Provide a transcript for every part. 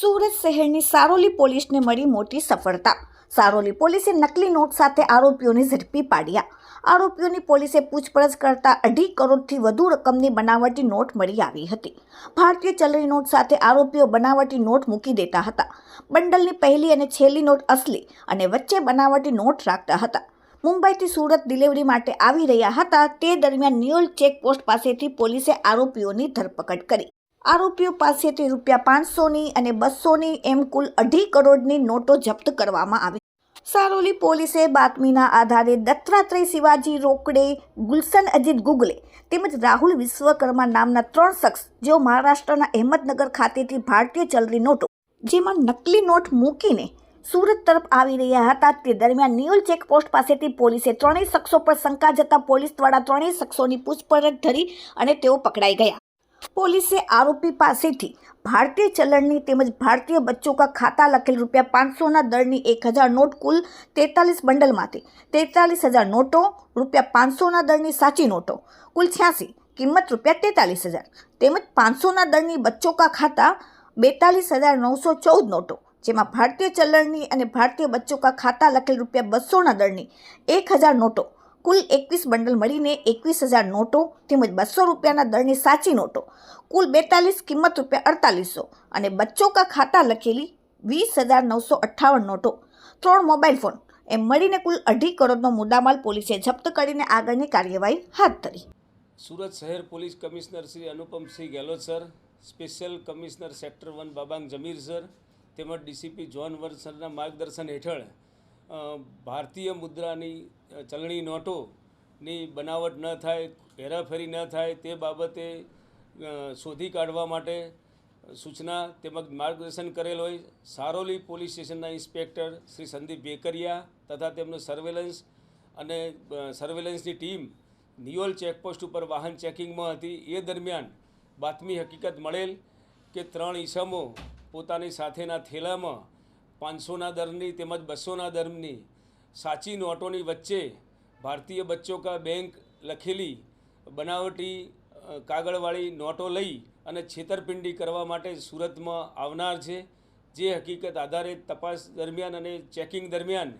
સુરત શહેરની સારોલી પોલીસને મળી મોટી સફળતા. સારોલી પોલીસે નકલી નોટ સાથે આરોપીઓને ઝડપી પાડ્યા. આરોપીઓની પોલીસે પૂછપરછ કરતા અઢી કરોડથી વધુ રકમની બનાવટી નોટ મળી આવી હતી. ભારતીય ચલણી નોટ સાથે આરોપીઓ બનાવટી નોટ મૂકી દેતા હતા. બંડલની પહેલી અને છેલ્લી નોટ અસલી અને વચ્ચે બનાવટી નોટ રાખતા હતા. મુંબઈથી સુરત ડિલિવરી માટે આવી રહ્યા હતા તે દરમિયાન નિયોલ ચેકપોસ્ટ પાસેથી પોલીસે આરોપીઓની ધરપકડ કરી. આરોપીઓ પાસેથી રૂપિયા પાંચસોની અને બસોની એમ કુલ અઢી કરોડની નોટો જપ્ત કરવામાં આવી. સારોલી પોલીસે બાતમીના આધારે દત્તાત્રેય શિવાજી રોકડે, ગુલશન અજીત ગુગલે તેમજ રાહુલ વિશ્વકર્મા નામના ત્રણ શખ્સ, જેઓ મહારાષ્ટ્રના અહેમદનગર ખાતેથી ભારતીય ચલણી નોટો, જેમાં નકલી નોટ મૂકીને સુરત તરફ આવી રહ્યા હતા, તે દરમિયાન નિયોલ ચેકપોસ્ટ પાસેથી પોલીસે ત્રણેય શખ્સો પર શંકા જતા પોલીસ દ્વારા ત્રણેય શખ્સોની પૂછપરછ ધરી અને તેઓ પકડાઈ ગયા. પોલીસે આરોપી પાસેથી ભારતીય ચલણની તેમજ ભારતીય બચ્ચો કા ખાતા લખેલ રૂપિયા પાંચસોના દરની એક હજાર નોટ કુલ તેતાલીસ બંડલમાંથી તેતાલીસ હજાર નોટો, રૂપિયા પાંચસોના દરની સાચી નોટો, કુલ છ્યાસી, કિંમત રૂપિયા તેતાલીસ હજાર, તેમજ પાંચસોના દરની બચ્ચો કા ખાતા બેતાલીસ હજાર નવસો ચૌદ નોટો, જેમાં ભારતીય ચલણની અને ભારતીય બચ્ચો કા ખાતા લખેલ રૂપિયા બસોના દરની એક હજાર નોટો કુલ એકવીસ બંડલ મળીને એકવીસ હજાર નોટો તેમજ બસો રૂપિયાના દરની સાચી નોટો. કુલ બેતાલીસ કિંમત રૂપિયા અડતાલીસો અને બચ્ચો કા ખાતા લખેલી વીસ હજાર નવસો અઠ્ઠાવન નોટો. ત્રણ મોબાઈલ ફોન. એમ મળીને કુલ અઢી કરોડનો મુદ્દામાલ પોલીસે જપ્ત કરીને આગળની કાર્યવાહી હાથ ધરી. સુરત શહેર police commissioner Shri Anupamsinh Gehlot sir, special commissioner sector one બાબાંગ Jamir sir તેમજ ડીસીપી જોન વર્ડ સરના માર્ગદર્શન હેઠળ ભારતીય મુદ્રાની ચલણી નોટોની બનાવટ ન થાય, હેરાફેરી ન થાય તે બાબતે શોધી કાઢવા માટે સૂચના તેમજ માર્ગદર્શન કરેલ હોય. સારોલી પોલીસ સ્ટેશનના ઇન્સ્પેક્ટર શ્રી સંદીપ બેકરિયા તથા તેમનો સર્વેલન્સ અને સર્વેલન્સની ટીમ નિયોલ ચેકપોસ્ટ ઉપર વાહન ચેકિંગમાં હતી. એ દરમિયાન બાતમી હકીકત મળેલ કે ત્રણ ઈસમો પોતાની સાથેના થેલામાં પાંચસોના દરની તેમજ બસોના દરની સાચી નોટોની વચ્ચે ભારતીય બચ્ચો કા બેંક લખેલી બનાવટી કાગળવાળી નોટો લઈ અને છેતરપિંડી કરવા માટે સુરતમાં આવનાર છે. જે હકીકત આધારે તપાસ દરમિયાન અને ચેકિંગ દરમિયાન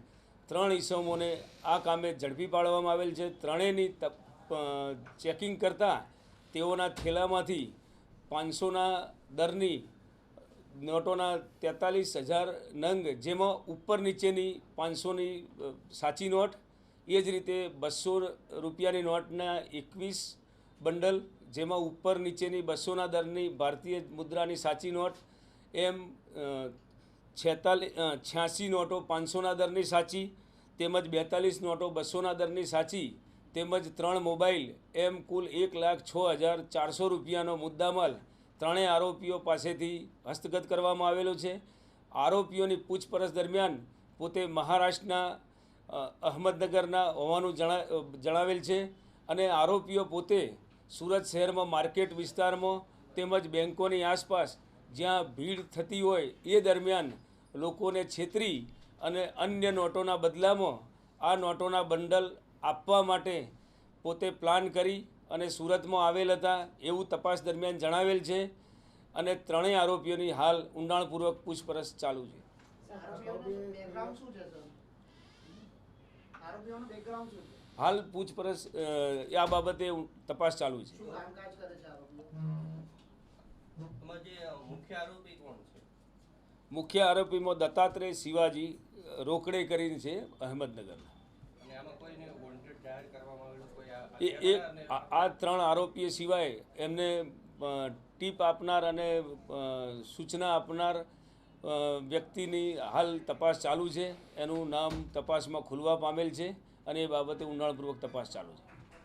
ત્રણ ઈસમોને આ કામે ઝડપી પાડવામાં આવેલ છે. ત્રણેયની ચેકિંગ કરતાં તેઓના થેલામાંથી પાંચસોના દરની નોટોના તેતાલીસ હજાર નંગ, જેમાં ઉપર નીચેની પાંચસોની સાચી નોટ, એ જ રીતે બસો રૂપિયાની નોટના એકવીસ બંડલ, જેમાં ઉપર નીચેની બસોના દરની ભારતીય મુદ્રાની સાચી નોટ, એમ છેતાલીસ છ્યાસી નોટો પાંચસોના દરની સાચી, તેમજ બેતાલીસ નોટો બસોના દરની સાચી, તેમજ ત્રણ મોબાઈલ, એમ કુલ એક લાખ છ હજાર ચારસો રૂપિયાનો મુદ્દામાલ ત્રણેય આરોપીઓ પાસેથી હસ્તગત કરવામાં આવેલો છે. આરોપીઓની પૂછપરછ દરમિયાન પોતે મહારાષ્ટ્રના અહમદનગરના હોવાનું જણા જણાવેલ છે અને આરોપીઓ પોતે સુરત શહેરમાં માર્કેટ વિસ્તારમાં તેમજ બેંકોની આસપાસ જ્યાં ભીડ થતી હોય એ દરમિયાન લોકોને છેતરી અને અન્ય નોટોના બદલામાં આ નોટોના બંડલ આપવા માટે પોતે પ્લાન કરી અને સુરતમાં આવેલ હતા એવું તપાસ દરમિયાન જણાવેલ છે અને ત્રણેય આરોપીઓની હાલ ઊંડાણપૂર્વક પૂછપરછ ચાલુ છે. આરોપીઓનું બેકગ્રાઉન્ડ શું છે સર? આરોપીઓનું બેકગ્રાઉન્ડ શું છે? હાલ પૂછપરછ આ બાબતે તપાસ ચાલુ છે. શું કામકાજ કરે છે આરોપીઓ એમાં જે મુખ્ય આરોપી કોણ છે? મુખ્ય આરોપીમાં દત્તાત્રેય શિવાજી રોકડે કરીને છે અહેમદનગરના અને આમાં કોઈને વોન્ટેડ જાહેર કરવામાં આવેલું કોઈ આ એ એક આ ત્રણ આરોપીઓ સિવાય એમને ટીપ આપનાર અને સૂચના આપનાર વ્યક્તિની હાલ તપાસ ચાલુ છે. એનું નામ તપાસમાં ખુલવા પામેલ છે અને એ બાબતે ઊંડાણપૂર્વક તપાસ ચાલુ છે.